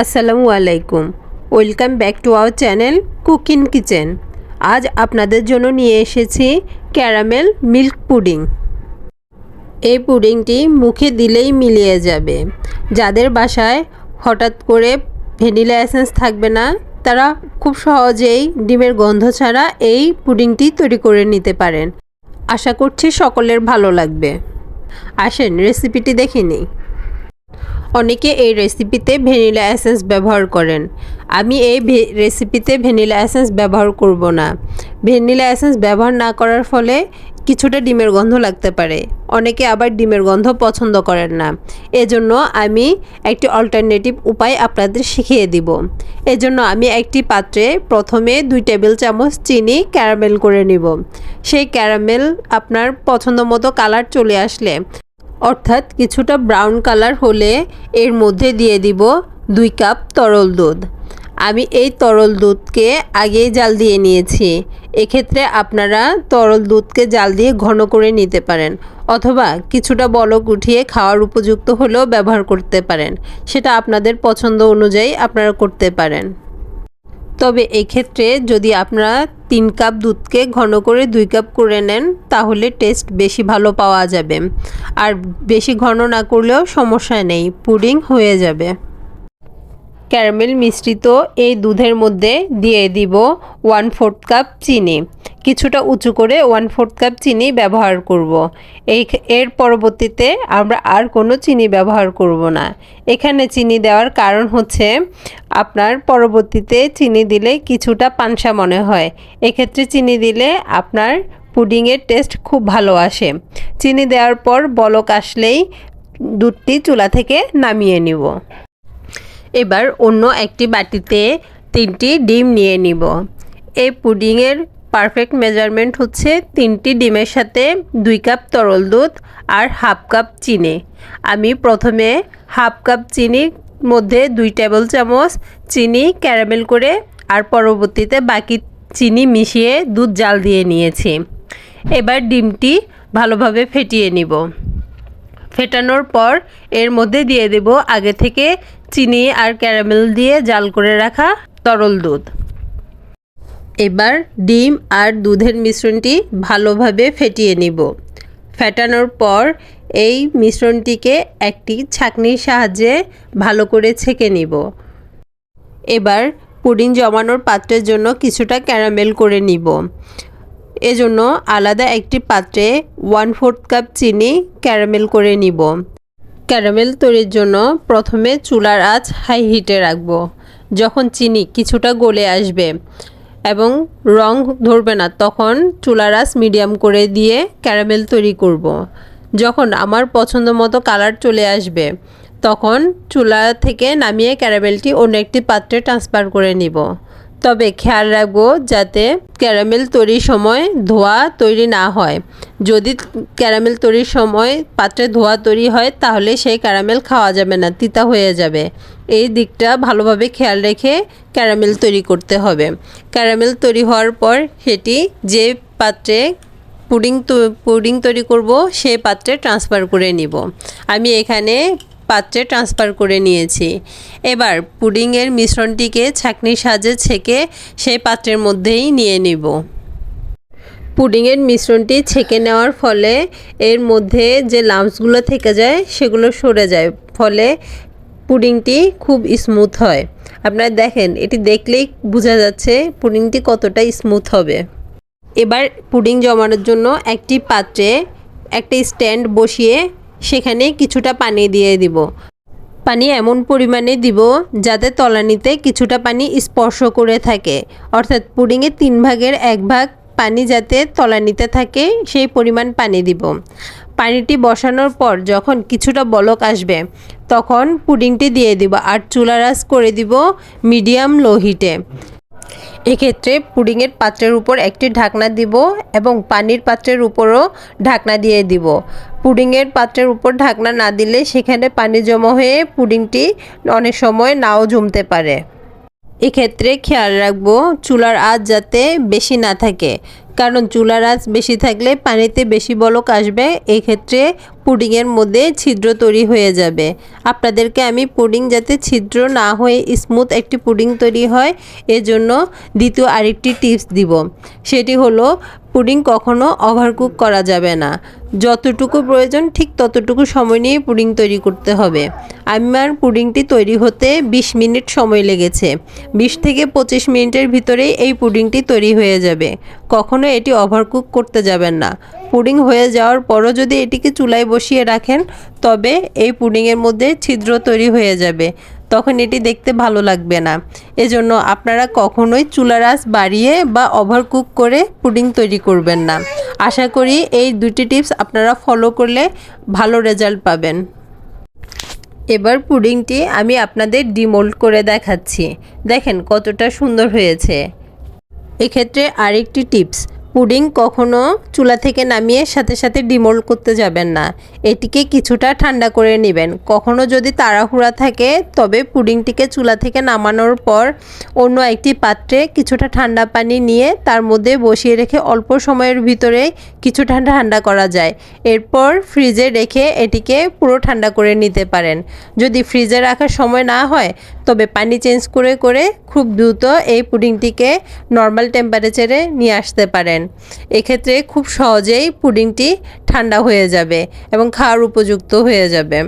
আসসালামু আলাইকুম। Welcome back to our channel cooking kitchen. আজ আপনাদের জন্য নিয়ে এসেছি ক্যারামেল মিল্ক পুডিং। এই পুডিংটি মুখে দিলেই মিলিয়ে যাবে। যাদের বাসায় হঠাৎ করে ভ্যানিলা এসেন্স থাকবে না, তারা খুব সহজেই ডিমের গন্ধ ছাড়া এই পুডিংটি তৈরি করে নিতে পারেন। আশা করছি সকলের ভালো লাগবে। আসেন রেসিপিটি দেখে নিই। অনেকে এই রেসিপিতে ভ্যানিলা এসেন্স ব্যবহার করেন। আমি এই রেসিপিতে ভ্যানিলা এসেন্স ব্যবহার করব না। ভ্যানিলা এসেন্স ব্যবহার না করার ফলে কিছুটা ডিমের গন্ধ লাগতে পারে। অনেকে আবার ডিমের গন্ধ পছন্দ করেন না। এজন্য আমি একটি অল্টারনেটিভ উপায় আপনাদের শিখিয়ে দিব। এজন্য আমি একটি পাত্রে প্রথমে দুই টেবিল চামচ চিনি ক্যারামেল করে নিব। সেই ক্যারামেল আপনার পছন্দ মতো কালার চলে আসলে অর্থাৎ কিছুটা ব্রাউন কালার হলে এর মধ্যে দিয়ে দিব দুই কাপ তরল দুধ। আমি এই তরল দুধকে আগেই জাল দিয়ে নিয়েছি। এক্ষেত্রে আপনারা তরল দুধকে জাল দিয়ে ঘন করে নিতে পারেন অথবা কিছুটা বলক উঠিয়ে খাওয়ার উপযুক্ত হলেও ব্যবহার করতে পারেন। সেটা আপনাদের পছন্দ অনুযায়ী আপনারা করতে পারেন। তবে এক্ষেত্রে যদি আপনারা তিন কাপ দুধকে ঘন করে দুই কাপ করে নেন, তাহলে টেস্ট বেশি ভালো পাওয়া যাবে। আর বেশি ঘন না করলেও সমস্যা নেই, পুডিং হয়ে যাবে। ক্যারামেল মিশ্রিত এই দুধের মধ্যে দিয়ে দিব ওয়ান ফোর্থ কাপ চিনি। কিছুটা উঁচু করে ওয়ান ফোর্থ কাপ চিনি ব্যবহার করব। এই এর পরবর্তীতে আমরা আর কোনো চিনি ব্যবহার করব না। এখানে চিনি দেওয়ার কারণ হচ্ছে আপনার পরবর্তীতে চিনি দিলে কিছুটা পানসা মনে হয়। এক্ষেত্রে চিনি দিলে আপনার পুডিংয়ের টেস্ট খুব ভালো আসে। চিনি দেওয়ার পর বলক আসলেই দুধটি চুলা থেকে নামিয়ে নিব। এবার অন্য একটি বাটিতে তিনটি ডিম নিয়ে নিব। এই পুডিংয়ের পারফেক্ট মেজারমেন্ট হচ্ছে তিনটি ডিমের সাথে দুই কাপ তরল দুধ আর হাফ কাপ চিনি। আমি প্রথমে হাফ কাপ চিনির মধ্যে দুই টেবিল চামচ চিনি ক্যারামেল করে আর পরবর্তীতে বাকি চিনি মিশিয়ে দুধ জাল দিয়ে নিয়েছি। এবার ডিমটি ভালোভাবে ফেটিয়ে নিব। ফেটানোর পর এর মধ্যে দিয়ে দেব আগে থেকে চিনি আর ক্যারামেল দিয়ে জাল করে রাখা তরল দুধ। এবার ডিম আর দুধের মিশ্রণটি ভালোভাবে ফেটিয়ে নিব। ফেটানোর পর এই মিশ্রণটিকে একটি ছাঁকনির সাহায্যে ভালো করে ছেঁকে নিব। এবার পুডিং জমানোর পাত্রের জন্য কিছুটা ক্যারামেল করে নিব। এজন্য আলাদা একটি পাত্রে ওয়ান ফোর্থ কাপ চিনি ক্যারামেল করে নিব। ক্যারামেল তৈরির জন্য প্রথমে চুলার আঁচ হাই হিটে রাখব, যখন চিনি কিছুটা গলে আসবে এবং রং ধরবে না, তখন চুলার আঁচ মিডিয়াম করে দিয়ে ক্যারামেল তৈরি করব। যখন আমার পছন্দ মতো কালার চলে আসবে, তখন চুলা থেকে নামিয়ে ক্যারামেলটি অন্য একটি পাত্রে ট্রান্সফার করে নিব তবে খেয়াল রাখব যাতে ক্যারামেল তৈরির সময় ধোয়া তৈরি না হয় যদি ক্যারামেল তৈরির সময় পাত্রে ধোয়া তৈরি হয়, তাহলে সেই ক্যারামেল খাওয়া যাবে না, তিতা হয়ে যাবে। এই দিকটা ভালোভাবে খেয়াল রেখে ক্যারামেল তৈরি করতে হবে। ক্যারামেল তৈরি হওয়ার পর সেটি যে পাত্রে পুডিং পুডিং তৈরি করব সেই পাত্রে ট্রান্সফার করে নিব। আমি এখানে পাত্রে ট্রান্সফার করে নিয়েছি। এবার পুডিংয়ের মিশ্রণটিকে ছাঁকনির সাহায্যে ছেঁকে সেই পাত্রের মধ্যেই নিয়ে নিব। পুডিংয়ের মিশ্রণটি ছেঁকে নেওয়ার ফলে এর মধ্যে যে লাম্পসগুলো থেকে যায়, সেগুলো সরে যায়। ফলে পুডিংটি খুব স্মুথ হয়। আপনারা দেখেন, এটি দেখলেই বোঝা যাচ্ছে পুডিংটি কতটা স্মুথ হবে। এবার পুডিং জমানোর জন্য একটি পাত্রে একটা স্ট্যান্ড বসিয়ে সেখানে কিছুটা পানি দিয়ে দিব। পানি এমন পরিমাণে দিব যাতে তলানিতে কিছুটা পানি স্পর্শ করে থাকে। অর্থাৎ পুডিংয়ের তিন ভাগের এক ভাগ পানি যাতে তলানিতে থাকে, সেই পরিমাণ পানি দিব। পানিটি বসানোর পর যখন কিছুটা বলক আসবে, তখন পুডিংটি দিয়ে দিব আর চুলারাস করে দিব মিডিয়াম লো হিটে। এক্ষেত্রে পুডিংয়ের পাত্রের উপর একটি ঢাকনা দিব এবং পানির পাত্রের উপরও ঢাকনা দিয়ে দিব। পুডিংয়ের পাত্রের উপর ঢাকনা না দিলে সেখানে পানি জমা হয়ে পুডিংটি অনেক সময় নাও জমতে পারে। এক্ষেত্রে খেয়াল রাখব চুলার আঁচ যাতে বেশি না থাকে। কারণ চুলার আঁচ বেশি থাকলে পানিতে বেশি বলক আসবে, এক্ষেত্রে পুডিংয়ের মধ্যে ছিদ্র তৈরি হয়ে যাবে। আপনাদেরকে আমি পুডিং যাতে ছিদ্র না হয়ে স্মুথ একটি পুডিং তৈরি হয়, এজন্য দ্বিতীয় আরেকটি টিপস দিব। সেটি হলো, পুডিং কখনো ওভারকুক করা যাবে না। যতটুকু প্রয়োজন ঠিক ততটুকু সময় নিয়ে পুডিং তৈরি করতে হবে। আমার পুডিংটি তৈরি হতে 20 মিনিট সময় লেগেছে। 20 থেকে পঁচিশ মিনিটের ভিতরেই এই পুডিংটি তৈরি হয়ে যাবে। কখনো এটি ওভারকুক করতে যাবেন না। পুডিং হয়ে যাওয়ার পরও যদি এটিকে চুলায় বসিয়ে রাখেন, তবে এই পুডিংয়ের মধ্যে ছিদ্র তৈরি হয়ে যাবে। তখন এটি দেখতে ভালো লাগবে না। এজন্য আপনারা কখনোই চুলার আঁচ বাড়িয়ে বা ওভারকুক করে পুডিং তৈরি করবেন না। আশা করি এই দুটি টিপস আপনারা ফলো করলে ভালো রেজাল্ট পাবেন। এবার পুডিংটি আমি আপনাদের ডিমোল্ড করে দেখাচ্ছি। দেখেন কতটা সুন্দর হয়েছে। এক্ষেত্রে আরেকটি টিপস। পুডিং কখনো চুলা থেকে নামিয়ে সাথে সাথে ডিমোল্ড করতে যাবেন না। এটিকে কিছুটা ঠান্ডা করে নেবেন। কখনো যদি তাড়াহুড়া থাকে, তবে পুডিংটিকে চুলা থেকে নামানোর পর অন্য একটি পাত্রে কিছুটা ঠান্ডা পানি নিয়ে তার মধ্যে বসিয়ে রেখে অল্প সময়ের ভিতরে কিছুটা ঠান্ডা করা যায়। এরপর ফ্রিজে রেখে এটিকে পুরো ঠান্ডা করে নিতে পারেন। যদি ফ্রিজে রাখার সময় না হয়, তবে পানি চেঞ্জ করে করে খুব দ্রুত এই পুডিংটিকে নর্মাল টেম্পারেচারে নিয়ে আসতে পারেন। এক্ষেত্রে খুব সহজেই পুডিংটি ঠান্ডা হয়ে যাবে এবং খাওয়ার উপযুক্ত হয়ে যাবে।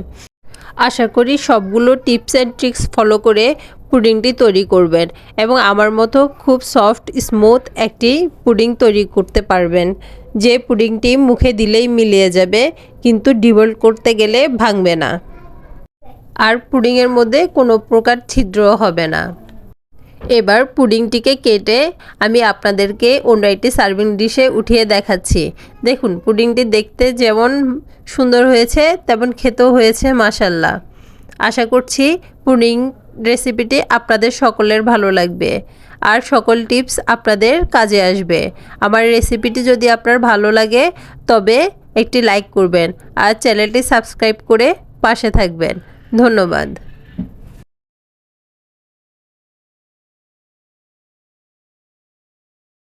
আশা করি সবগুলো টিপস অ্যান্ড ট্রিক্স ফলো করে পুডিংটি তৈরি করবেন এবং আমার মতো খুব সফট, স্মুথ একটি পুডিং তৈরি করতে পারবেন। যে পুডিংটি মুখে দিলেই মিলিয়ে যাবে, কিন্তু ডিভোল্ট করতে গেলে ভাঙবে না। আর পুডিংয়ের মধ্যে কোনো প্রকার ছিদ্র হবে না। এবার পুডিংটিকে কেটে আমি আপনাদেরকে অন্য একটি সার্ভিং ডিশে উঠিয়ে দেখাচ্ছি। দেখুন, পুডিংটি দেখতে যেমন সুন্দর হয়েছে, তেমন খেতেও হয়েছে মাসাল্লাহ আশা করছি পুডিং রেসিপিটি আপনাদের সকলের ভালো লাগবে আর সকল টিপস আপনাদের কাজে আসবে। আমার রেসিপিটি যদি আপনার ভালো লাগে, তবে একটি লাইক করবেন আর চ্যানেলটি সাবস্ক্রাইব করে পাশে থাকবেন। ধন্যবাদ।